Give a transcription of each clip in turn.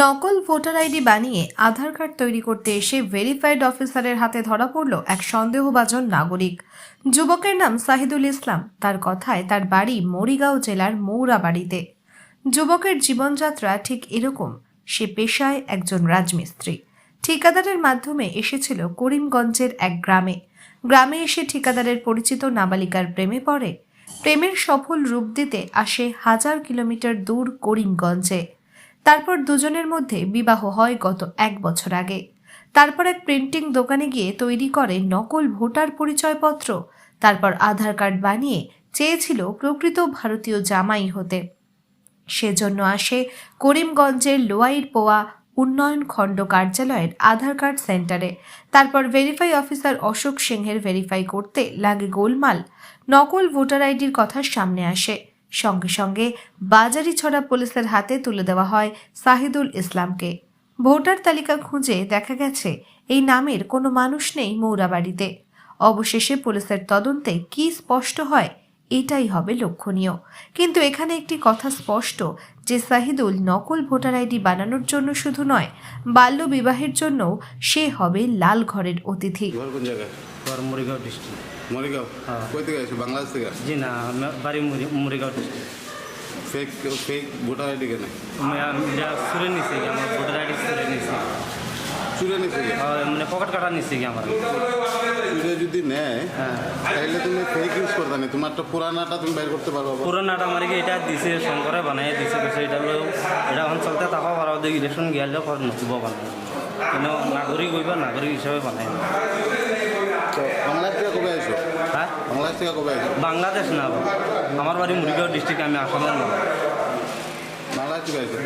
নকল voter ID বানিয়ে আধার card তৈরি করতে এসে ভেরিফাইড অফিসারের হাতে ধরা পড়ল এক সন্দেহভাজন নাগরিক। যুবকের নাম সাহিদুল ইসলাম। তার কথায় তার বাড়ি মরিগাঁও জেলার মৌরাবাড়িতে। যুবকের জীবনযাত্রা ঠিক এরকম। সে পেশায় একজন রাজমিস্ত্রি। ঠিকাদারের মাধ্যমে এসেছিল করিমগঞ্জের এক গ্রামে। গ্রামে এসে ঠিকাদারের পরিচিত নাবালিকার প্রেমে পড়ে। প্রেমের সফল রূপ দিতে আসে হাজার কিলোমিটার দূর করিমগঞ্জে। তারপর দুজনের মধ্যে বিবাহ হয় গত এক বছর আগে। তারপর এক প্রিন্টিং দোকানে গিয়ে তৈরি করে নকল ভোটার পরিচয়পত্র। তারপর আধার কার্ড বানিয়ে চেয়েছিল প্রকৃত ভারতীয় জামাই হতে। সেজন্য আসে করিমগঞ্জের লোয়াইর পোয়া উন্নয়ন খণ্ড কার্যালয়ের আধার কার্ড সেন্টারে। তারপর ভেরিফাই অফিসার অশোক সিংহের ভেরিফাই করতে লাগে গোলমাল। নকল ভোটার আইডির কথা সামনে আসে। সঙ্গে সঙ্গে বাজারি ছড়া পুলিশের হাতে তুলে দেওয়া হয় সাহিদুল ইসলামকে। ভোটার তালিকা খুঁজে দেখা গেছে, এই নামের কোনো মানুষ নেই মৌরাবাড়িতে। অবশেষে পুলিশের তদন্তে কি স্পষ্ট হয়, এটাই হবে লক্ষণীয়। কিন্তু এখানে একটি কথা স্পষ্ট, যে সাহিদুল নকল ভোটার আইডি বানানোর জন্য শুধু নয়, বাল্য বিবাহের জন্যও সে হবে লাল ঘরের অতিথি মরিগাঁও হ্যাঁ। কই থেকে আসছো? বাংলাদেশ থেকে জি না বাড়ি Murigaon fake fake voter ID কেন? সুরে নিছে কি আমার ভোটার আইডি সুরে নিছে। চুরে নিছে কি? মানে পকেট কাটা নিছে কি আমার। চুরে যদি নেয় হ্যাঁ। তাহলে তুমি ফেক ইউজ করতে না। তোমারটা পুরানাটা তুমি বের করতে পারব। পুরোনাটা আমার কি এটা দিছে শঙ্করে বানাই দিছে দিছে এটা হলো এটা এখন চলতে থাকা পারা দেখি ইলেকশন গেলে পর নতুব বানাই কিন্তু নাগরিক হইবা নাগরিক হিসাবে বানাই তো বাংলাদেশ থেকে কবে আসো হ্যাঁ বাংলাদেশ থেকে কবে বাংলাদেশ না আমার বাড়ি মুড়িগাঁও ডিস্ট্রিক্ট আমি আসামের আসো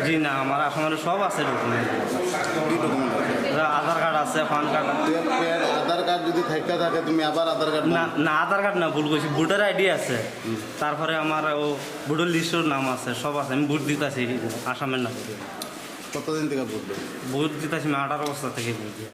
জি না আমার আসামের সব আছে ডকুমেন্ট আধার কার্ড আছে পান কার্ড আধার কার্ড যদি থাকতে থাকে তুমি আবার আধার কার্ড না না আধার কার্ড না ভুল করছি ভোটার আইডি আছে। তারপরে আমার ও ভোটার লিস্টের নাম আছে সব আছে। আমি ভোট দিতেছি আসামের নাম। কতদিন থেকে ভোট? ভোট দিতেছি আমি আঠারো বছর থেকে ভোট